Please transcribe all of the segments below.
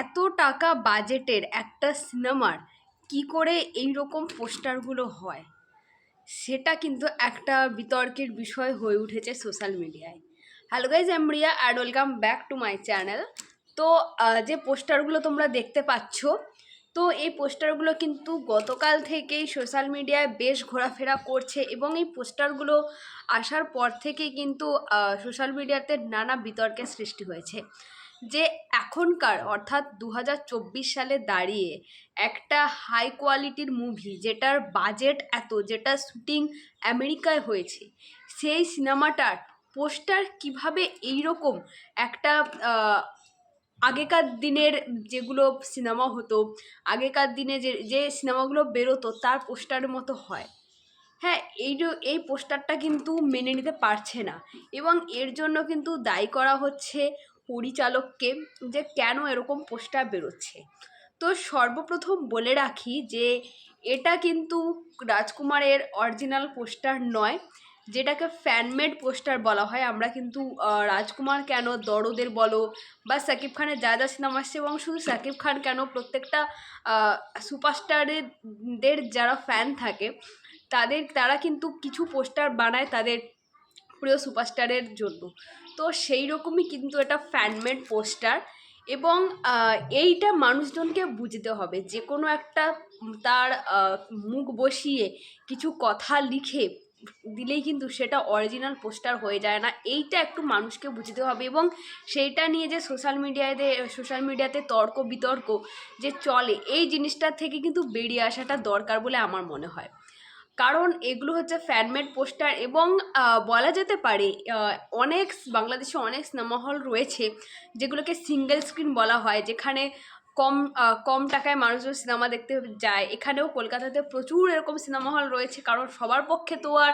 এত টাকা বাজেটের একটা সিনেমার কি করে এই রকম পোস্টারগুলো হয়? সেটা কিন্তু একটা বিতর্কের বিষয় হয়ে উঠেছে সোশ্যাল মিডিয়ায়। Hello guys I'm Riya and welcome back to my channel তো যে পোস্টারগুলো তোমরা দেখতে পাচ্ছ, তো এই পোস্টারগুলো কিন্তু গতকাল থেকেই সোশ্যাল মিডিয়ায় বেশ ঘোরাফেরা করছে এবং এই পোস্টারগুলো আসার পর থেকেই কিন্তু সোশ্যাল মিডিয়াতে নানা বিতর্কের সৃষ্টি হয়েছে। যে এখনকার, অর্থাৎ দু হাজার চব্বিশ সালে দাঁড়িয়ে একটা হাই কোয়ালিটির মুভি যেটার বাজেট এত, যেটা শুটিং আমেরিকায় হয়েছে, সেই সিনেমাটার পোস্টার কীভাবে এইরকম একটা আগেকার দিনের যেগুলো সিনেমা হতো, আগেকার দিনে যে যে সিনেমাগুলো বেরোতো, তার পোস্টারের মতো হয়। হ্যাঁ এই এই পোস্টারটা কিন্তু মেনে নিতে পারছে না। এবং এর জন্য কিন্তু দায়ী করা হচ্ছে পরিচালককে যে কেন এরকম পোস্টার বেরোচ্ছে। তো সর্বপ্রথম বলে রাখি যে এটা কিন্তু রাজকুমারের অরিজিনাল পোস্টার নয়, যেটাকে ফ্যানমেড পোস্টার বলা হয়। আমরা কিন্তু রাজকুমার কেন, দরদের বলো বা সাকিব খানের যা যা সিনেমা আসছে এবং শুধু সাকিব খান কেন, প্রত্যেকটা সুপারস্টারের যারা ফ্যান থাকে, তাদের, তারা কিন্তু কিছু পোস্টার বানায় তাদের প্রিয় সুপারস্টারের জন্য। তো সেই রকমই কিন্তু এটা ফ্যানমেড পোস্টার এবং এইটা মানুষজনকে বুঝতে হবে যে কোনো একটা তার মুখ বসিয়ে কিছু কথা লিখে দিলেই কিন্তু সেটা অরিজিনাল পোস্টার হয়ে যায় না। এইটা একটু মানুষকে বুঝতে হবে এবং সেইটা নিয়ে যে সোশ্যাল মিডিয়াতে সোশ্যাল মিডিয়াতে তর্ক বিতর্ক যে চলে, এই জিনিসটার থেকে কিন্তু বেরিয়ে আসাটা দরকার বলে আমার মনে হয়। কারণ এগুলো হচ্ছে ফ্যানমেড পোস্টার এবং বলা যেতে পারে অনেক বাংলাদেশে অনেক সিনেমা হল রয়েছে, যেগুলোকে সিঙ্গেল স্ক্রিন বলা হয়, যেখানে কম কম টাকায় মানুষজন সিনেমা দেখতে যায়। এখানেও কলকাতাতে প্রচুর এরকম সিনেমা হল রয়েছে, কারণ সবার পক্ষে তো আর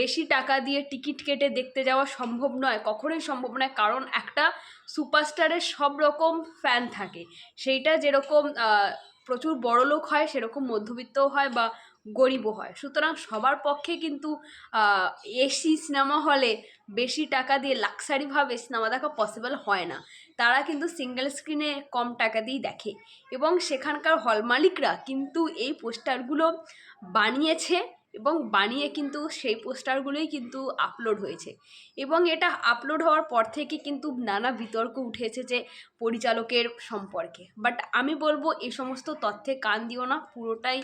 বেশি টাকা দিয়ে টিকিট কেটে দেখতে যাওয়া সম্ভব নয়, কখনোই সম্ভব নয়, কারণ একটা সুপারস্টারের সব রকম ফ্যান থাকে। সেইটা যেরকম প্রচুর বড় লোক হয়, সেরকম মধ্যবিত্তও হয় বা গরিবও হয়। সুতরাং সবার পক্ষে কিন্তু এসি সিনেমা হলে বেশি টাকা দিয়ে লাক্সারিভাবে সিনেমা দেখা পসিবল হয় না। তারা কিন্তু সিঙ্গেল স্ক্রিনে কম টাকা দিয়েই দেখে। এবং সেখানকার হল মালিকরা কিন্তু এই পোস্টারগুলো বানিয়েছে এবং বানিয়ে কিন্তু সেই পোস্টারগুলোই কিন্তু আপলোড হয়েছে। এবং এটা আপলোড হওয়ার পর থেকে কিন্তু নানা বিতর্ক উঠেছে যে পরিচালকের সম্পর্কে। বাট আমি বলব এই সমস্ত তথ্যে কান দিও না, পুরোটাই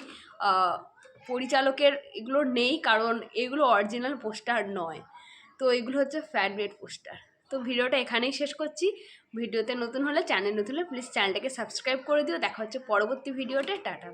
পরিচালকের এগুলো নেই, কারণ এগুলো অরিজিনাল পোস্টার নয়। তো এগুলো হচ্ছে ফ্যানমেড পোস্টার তো ভিডিওটা এখানেই শেষ করছি। ভিডিওতে নতুন হলে চ্যানেল নতুন হলে প্লিজ চ্যানেলটাকে সাবস্ক্রাইব করে দিও। দেখা হচ্ছে পরবর্তী ভিডিওতে। টাটা।